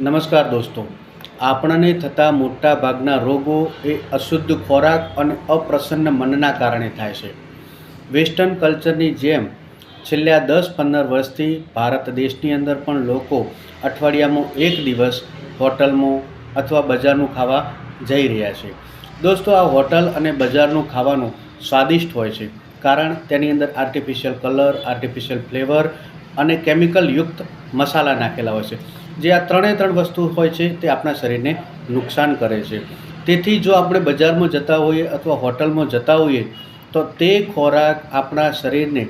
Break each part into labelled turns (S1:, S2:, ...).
S1: નમસ્કાર દોસ્તો. આપણને થતા મોટા ભાગના રોગો એ અશુદ્ધ ખોરાક અને અપ્રસન્ન મનના કારણે થાય છે. વેસ્ટર્ન કલ્ચરની જેમ છેલ્લા દસ પંદર વર્ષથી ભારત દેશની અંદર પણ લોકો અઠવાડિયામાં એક દિવસ હોટલમાં અથવા બજારનું ખાવા જઈ રહ્યા છે. દોસ્તો, આ હોટલ અને બજારનું ખાવાનું સ્વાદિષ્ટ હોય છે, કારણ તેની અંદર આર્ટિફિશિયલ કલર આર્ટિફિશિયલ ફ્લેવર અને કેમિકલ યુક્ત મસાલા નાખેલા હોય છે. જે આ ત્રણે ત્રણ વસ્તુ હોય છે તે આપણા શરીરને નુકસાન કરે છે. તેથી જો આપણે બજારમાં જતા હોઈએ અથવા હોટલમાં જતા હોઈએ, તો તે ખોરાક આપણા શરીરને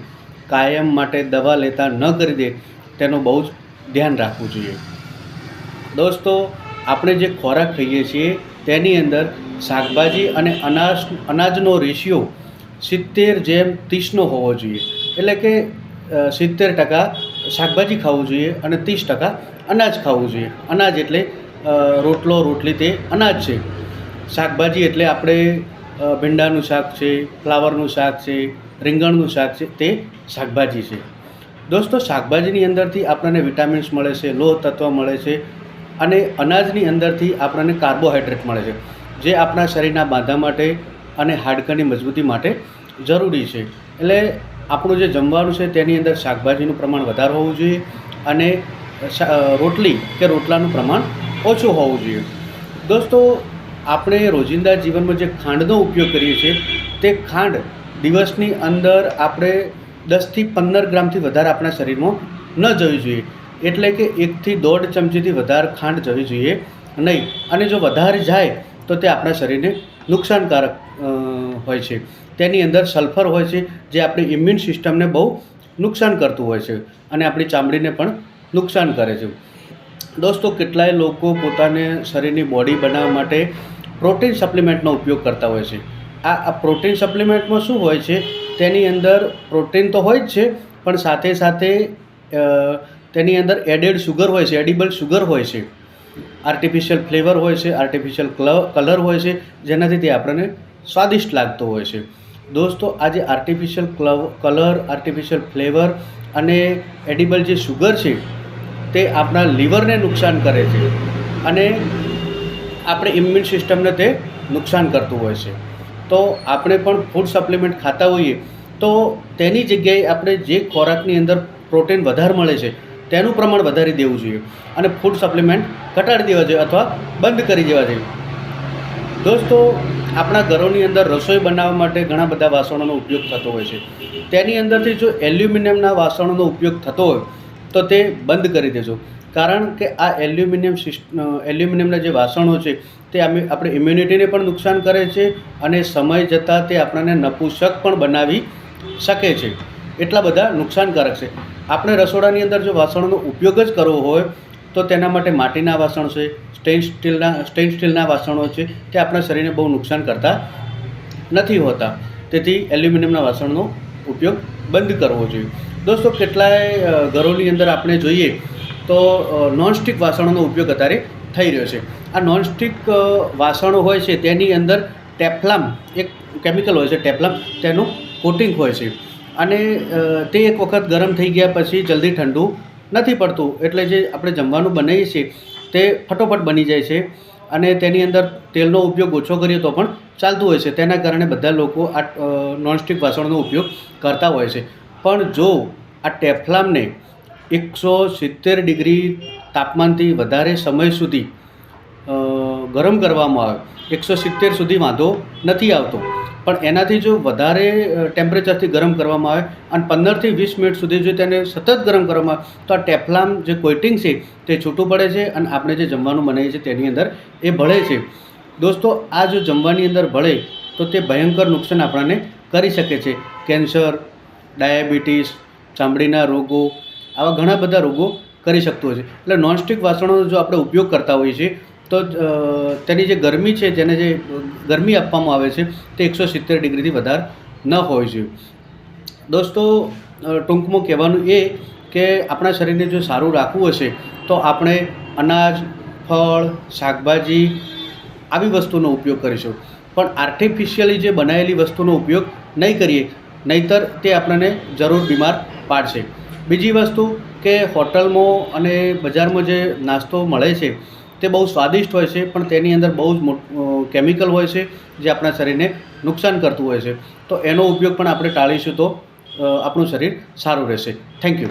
S1: કાયમ માટે દવા લેતા ન કરી દે તેનું બહુ જ ધ્યાન રાખવું જોઈએ. દોસ્તો, આપણે જે ખોરાક ખાઈએ છીએ, તેની અંદર શાકભાજી અને અનાજ, અનાજનો રેશિયો સિત્તેર જેમ ત્રીસનો હોવો જોઈએ. એટલે કે સિત્તેર ટકા શાકભાજી ખાવું જોઈએ અને ત્રીસ ટકા અનાજ ખાવું જોઈએ. અનાજ એટલે રોટલો, રોટલી તે અનાજ છે. શાકભાજી એટલે આપણે ભીંડાનું શાક છે, ફ્લાવરનું શાક છે, રીંગણનું શાક છે, તે શાકભાજી છે. દોસ્તો, શાકભાજીની અંદરથી આપણને વિટામિન્સ મળે છે, લોહ તત્વ મળે છે અને અનાજની અંદરથી આપણને કાર્બોહાઈડ્રેટ મળે છે, જે આપણા શરીરના બાંધા માટે અને હાડકાની મજબૂતી માટે જરૂરી છે. એટલે આપણું જે જમવાનું છે તેની અંદર શાકભાજીનું પ્રમાણ વધારે હોવું જોઈએ અને રોટલી કે રોટલાનું પ્રમાણ ઓછું હોવું જોઈએ. દોસ્તો, આપણે રોજિંદા જીવનમાં જે ખાંડનો ઉપયોગ કરીએ છીએ, તે ખાંડ દિવસની અંદર આપણે દસથી પંદર ગ્રામથી વધારે આપણા શરીરમાં ન જવી જોઈએ. એટલે કે એકથી દોઢ ચમચીથી વધારે ખાંડ જવી જોઈએ. નહીં, અને જો વધારે જાય તો તે આપણા શરીરને નુકસાનકારક હોય છે. તેની અંદર સલ્ફર હોય છે, જે આપણી ઇમ્યુન સિસ્ટમને બહુ નુકસાન કરતું હોય છે અને આપણી ચામડીને પણ નુકસાન કરે છે. દોસ્તો, કેટલાય લોકો પોતાને શરીરની બોડી બનાવવા માટે પ્રોટીન સપ્લિમેન્ટનો ઉપયોગ કરતા હોય છે. આ આ પ્રોટીન સપ્લિમેન્ટમાં શું હોય છે? તેની અંદર પ્રોટીન તો હોય જ છે, પણ સાથે સાથે તેની અંદર એડેડ સુગર હોય છે એડિબલ સુગર હોય છે. આર્ટિફિશિયલ ફ્લેવર હોય છે આર્ટિફિશિયલ કલર હોય છે, જેનાથી તે આપણને સ્વાદિષ્ટ લાગતો હોય છે. દોસ્તો, આજે આર્ટિફિશિયલ કલર આર્ટિફિશિયલ ફ્લેવર અને એડિબલ જે શુગર છે, તે આપણા લીવરને નુકસાન કરે છે અને આપણે ઇમ્યુન સિસ્ટમને તે નુકસાન કરતું હોય છે. તો આપણે પણ ફૂડ સપ્લિમેન્ટ ખાતા હોઈએ તો તેની જગ્યાએ આપણે જે ખોરાકની અંદર પ્રોટીન વધારે મળે છે, તેનું પ્રમાણ વધારી દેવું જોઈએ અને ફૂડ સપ્લિમેન્ટ ઘટાડી દેવા જોઈએ અથવા બંધ કરી દેવા જોઈએ. દોસ્તો આપણા ઘરોની અંદર રસોઈ બનાવવા માટે ઘણા બધા વાસણોનો ઉપયોગ થતો હોય છે. તેની અંદરથી જો એલ્યુમિનિયમના વાસણોનો ઉપયોગ થતો હોય, તો તે બંધ કરી દેજો. કારણ કે આ એલ્યુમિનિયમ સિસ્ટ એલ્યુમિનિયમના જે વાસણો છે, તે આપણે ઇમ્યુનિટીને પણ નુકસાન કરે છે અને સમય જતાં તે આપણને નપુસક પણ બનાવી શકે છે. એટલા બધા નુકસાનકારક છે. આપણે રસોડાની અંદર જો વાસણોનો ઉપયોગ જ કરવો હોય તો તેના માટે માટીના વાસણ છે સ્ટેન સ્ટીલના સ્ટેન સ્ટીલના વાસણો છે, તે આપણા શરીરને બહુ નુકસાન કરતા નથી હોતા. તેથી એલ્યુમિનિયમના વાસણનો ઉપયોગ બંધ કરવો જોઈએ. દોસ્તો, કેટલાય ઘરોની અંદર આપણે જોઈએ તો નોનસ્ટિક વાસણોનો ઉપયોગ અત્યારે થઈ રહ્યો છે. આ નોનસ્ટિક વાસણો હોય છે, તેની અંદર ટેફલામ, એક કેમિકલ હોય છે, ટેફલામ, તેનું કોટિંગ હોય છે. અને તે એક વખત ગરમ થઈ ગયા પછી જલ્દી ઠંડુ નથી પડતું. એટલે જે આપણે જમવાનું બનાવીએ છીએ તે ફટોફટ બની જાય છે અને તેની અંદર તેલનો ઉપયોગ ઓછો કરીએ તો પણ ચાલતું હોય છે. તેના કારણે બધા લોકો આ નોનસ્ટિક વાસણનો ઉપયોગ કરતા હોય છે. પણ જો આ ટેફલામને એકસો સિત્તેર ડિગ્રી તાપમાનથી વધારે સમય સુધી ગરમ કરવામાં આવે, એકસો સિત્તેર સુધી વાંધો નથી આવતો. પણ એનાથી જો વધારે ટેમ્પરેચરથી ગરમ કરવામાં આવે અને પંદરથી વીસ મિનિટ સુધી જો તેને સતત ગરમ કરવામાં આવે, તો આ ટેફલામ જે કોઇટિંગ છે તે છૂટું પડે છે અને આપણે જે જમવાનું બનાવીએ છીએ તેની અંદર એ ભળે છે. દોસ્તો, આ જો જમવાની અંદર ભળે, તો તે ભયંકર નુકસાન આપણને કરી શકે છે. કેન્સર, ડાયાબિટીસ, ચામડીના રોગો, આવા ઘણા બધા રોગો કરી શકતું હોય છે. એટલે નોનસ્ટિક વાસણોનો જો આપણે ઉપયોગ કરતા હોઈએ છીએ તો તેની જે ગરમી છે, જેને જે ગરમી આપવામાં આવે છે, તે એકસો સિત્તેર ડિગ્રીથી વધારે ન હોવી જોઈએ દોસ્તો ટૂંકમાં કહેવાનું એ કે આપણા શરીરને જો સારું રાખવું હશે, તો આપણે અનાજ, ફળ, શાકભાજી આવી વસ્તુનો ઉપયોગ કરીશું. પણ આર્ટિફિશિયલી જે બનાવેલી વસ્તુનો ઉપયોગ નહીં કરીએ, નહીંતર તે આપણને જરૂર બીમાર પાડશે. બીજી વસ્તુ કે હોટલમાં અને બજારમાં જે નાસ્તો મળે છે તે બહુ સ્વાદિષ્ટ હોય છે, પણ તેની અંદર બહુ જ કેમિકલ હોય છે, જે આપણા શરીરને નુકસાન કરતું હોય છે. તો એનો ઉપયોગ પણ આપણે ટાળીશું તો આપણું શરીર સારું રહેશે. Thank you